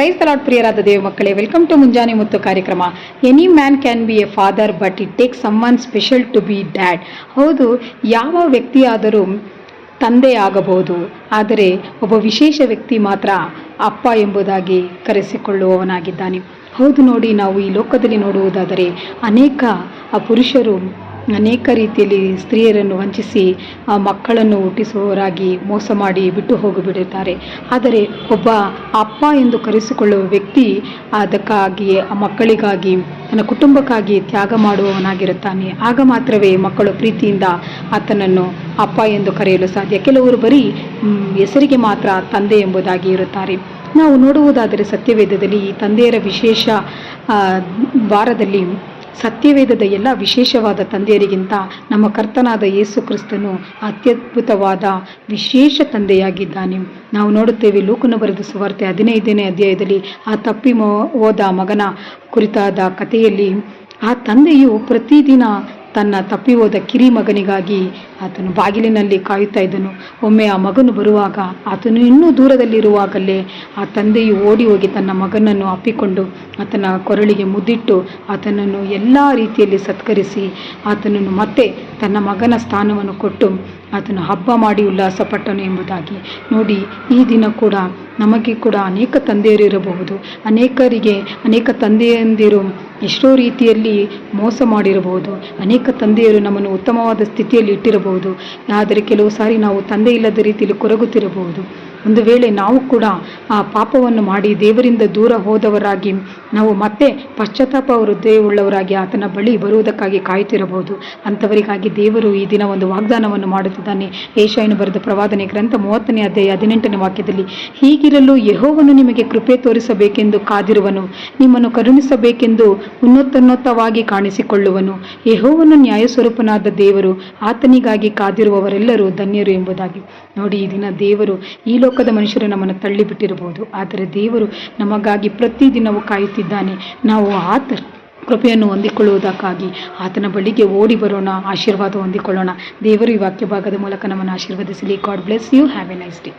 Price ತಲಾಟ್ ಪ್ರಿಯರಾದ ದೇವ ಮಕ್ಕಳೇ. Welcome to ಮುಂಜಾನೆ ಮುತ್ತು ಕಾರ್ಯಕ್ರಮ. Any man can be a father but it take someone special to be dad ಹೌದು, ಯಾವ ವ್ಯಕ್ತಿಯಾದರೂ ತಂದೆ ಆಗಬಹುದು. ಆದರೆ ಒಬ್ಬ ವಿಶೇಷ ವ್ಯಕ್ತಿ ಮಾತ್ರ ಅಪ್ಪ ಎಂಬುದಾಗಿ ಕರೆಸಿಕೊಳ್ಳುವವನಾಗಿದ್ದಾನೆ. ಹೌದು ನೋಡಿ, ನಾವು ಈ ಲೋಕದಲ್ಲಿ ನೋಡುವುದಾದರೆ ಅನೇಕ ಆ ಪುರುಷರು ಅನೇಕ ರೀತಿಯಲ್ಲಿ ಸ್ತ್ರೀಯರನ್ನು ವಂಚಿಸಿ, ಆ ಮಕ್ಕಳನ್ನು ಹುಟ್ಟಿಸುವವರಾಗಿ ಮೋಸ ಮಾಡಿ ಬಿಟ್ಟು ಹೋಗಿಬಿಡುತ್ತಾರೆ ಆದರೆ ಒಬ್ಬ ಅಪ್ಪ ಎಂದು ಕರೆಸಿಕೊಳ್ಳುವ ವ್ಯಕ್ತಿ ಅದಕ್ಕಾಗಿ ಆ ಮಕ್ಕಳಿಗಾಗಿ, ತನ್ನ ಕುಟುಂಬಕ್ಕಾಗಿ ತ್ಯಾಗ ಮಾಡುವವನಾಗಿರುತ್ತಾನೆ. ಆಗ ಮಾತ್ರವೇ ಮಕ್ಕಳು ಪ್ರೀತಿಯಿಂದ ಆತನನ್ನು ಅಪ್ಪ ಎಂದು ಕರೆಯಲು ಸಾಧ್ಯ. ಕೆಲವರು ಬರೀ ಹೆಸರಿಗೆ ಮಾತ್ರ ತಂದೆ ಎಂಬುದಾಗಿ ಇರುತ್ತಾರೆ. ನಾವು ನೋಡುವುದಾದರೆ ಸತ್ಯವೇದದಲ್ಲಿ ಈ ತಂದೆಯರ ವಿಶೇಷ ವಾರದಲ್ಲಿ ಸತ್ಯವೇದದ ಎಲ್ಲ ವಿಶೇಷವಾದ ತಂದೆಯರಿಗಿಂತ ನಮ್ಮ ಕರ್ತನಾದ ಯೇಸು ಕ್ರಿಸ್ತನು ಅತ್ಯದ್ಭುತವಾದ ವಿಶೇಷ ತಂದೆಯಾಗಿದ್ದಾನೆ. ನಾವು ನೋಡುತ್ತೇವೆ ಲೋಕನ ಬರೆದ ಸುವಾರ್ತೆ ಹದಿನೈದನೇ ಅಧ್ಯಾಯದಲ್ಲಿ, ಆ ತಪ್ಪಿ ಹೋದ ಮಗನ ಕುರಿತಾದ ಕಥೆಯಲ್ಲಿ ಆ ತಂದೆಯು ಪ್ರತಿದಿನ ತನ್ನ ತಪ್ಪಿ ಹೋದ ಕಿರಿ ಮಗನಿಗಾಗಿ ಆತನು ಬಾಗಿಲಿನಲ್ಲಿ ಕಾಯುತ್ತಾ ಇದ್ದನು. ಒಮ್ಮೆ ಆ ಮಗನು ಬರುವಾಗ ಆತನು ಇನ್ನೂ ದೂರದಲ್ಲಿರುವಾಗಲೇ ಆ ತಂದೆಯು ಓಡಿ ಹೋಗಿ ತನ್ನ ಮಗನನ್ನು ಅಪ್ಪಿಕೊಂಡು ಆತನ ಕೊರಳಿಗೆ ಮುದ್ದಿಟ್ಟು ಆತನನ್ನು ಎಲ್ಲ ರೀತಿಯಲ್ಲಿ ಸತ್ಕರಿಸಿ ಆತನನ್ನು ಮತ್ತೆ ತನ್ನ ಮಗನ ಸ್ಥಾನವನ್ನು ಕೊಟ್ಟು ಆತನು ಹಬ್ಬ ಮಾಡಿ ಉಲ್ಲಾಸಪಟ್ಟನು ಎಂಬುದಾಗಿ ನೋಡಿ ಈ ದಿನ ಕೂಡ ನಮಗೆ ಕೂಡ ಅನೇಕ ತಂದೆಯರು ಇರಬಹುದು ಅನೇಕರಿಗೆ, ಅನೇಕ ತಂದೆಯಂದಿರು ಎಷ್ಟೋ ರೀತಿಯಲ್ಲಿ ಮೋಸ ಮಾಡಿರಬಹುದು. ಅನೇಕ ತಂದೆಯರು ನಮ್ಮನ್ನು ಉತ್ತಮವಾದ ಸ್ಥಿತಿಯಲ್ಲಿ ಇಟ್ಟಿರಬಹುದು. ಆದರೆ ಕೆಲವು ಸಾರಿ ನಾವು ತಂದೆ ಇಲ್ಲದ ರೀತಿಯಲ್ಲಿ ಕೊರಗುತ್ತಿರಬಹುದು. ಒಂದು ವೇಳೆ ನಾವು ಕೂಡ ಆ ಪಾಪವನ್ನು ಮಾಡಿ ದೇವರಿಂದ ದೂರ ಹೋದವರಾಗಿ ನಾವು ಮತ್ತೆ ಪಶ್ಚಾತ್ತಾಪ ಹೃದಯವುಳ್ಳವರಾಗಿ ಆತನ ಬಳಿ ಬರುವುದಕ್ಕಾಗಿ ಕಾಯುತ್ತಿರಬಹುದು. ಅಂಥವರಿಗಾಗಿ ದೇವರು ಈ ದಿನ ಒಂದು ವಾಗ್ದಾನವನ್ನು ಮಾಡುತ್ತಿದ್ದಾನೆ. ಏಷಾಯನು ಬರೆದ ಪ್ರವಾದನೆ ಗ್ರಂಥ ಮೂವತ್ತನೇ ಅಧ್ಯಾಯ ಹದಿನೆಂಟನೇ ವಾಕ್ಯದಲ್ಲಿ, ಹೀಗಿರಲು ಯೆಹೋವನು ನಿಮಗೆ ಕೃಪೆ ತೋರಿಸಬೇಕೆಂದು ಕಾದಿರುವನು, ನಿಮ್ಮನ್ನು ಕರುಣಿಸಬೇಕೆಂದು ಉನ್ನತೋನ್ನತವಾಗಿ ಕಾಣಿಸಿಕೊಳ್ಳುವನು. ಯೆಹೋವನು ನ್ಯಾಯಸ್ವರೂಪನಾದ ದೇವರು ಆತನಿಗಾಗಿ ಕಾದಿರುವವರೆಲ್ಲರೂ ಧನ್ಯರು ಎಂಬುದಾಗಿ. ನೋಡಿ, ಈ ದಿನ ದೇವರು ಈ ಲೋಕದ ಮನುಷ್ಯರು ನಮ್ಮನ್ನು ತಳ್ಳಿಬಿಟ್ಟಿರಬಹುದು. ಆದರೆ ದೇವರು ನಮಗಾಗಿ ಪ್ರತಿದಿನವೂ ಕಾಯುತ್ತಿದ್ದಾನೆ. ನಾವು ಆತ ಕೃಪೆಯನ್ನು ಹೊಂದಿಕೊಳ್ಳುವುದಕ್ಕಾಗಿ ಆತನ ಬಳಿಗೆ ಓಡಿ ಬರೋಣ, ಆಶೀರ್ವಾದ ಹೊಂದಿಕೊಳ್ಳೋಣ. ದೇವರು ಈ ವಾಕ್ಯ ಭಾಗದ ಮೂಲಕ ನಮ್ಮನ್ನು ಆಶೀರ್ವದಿಸಲಿ. God bless you. Have a nice day.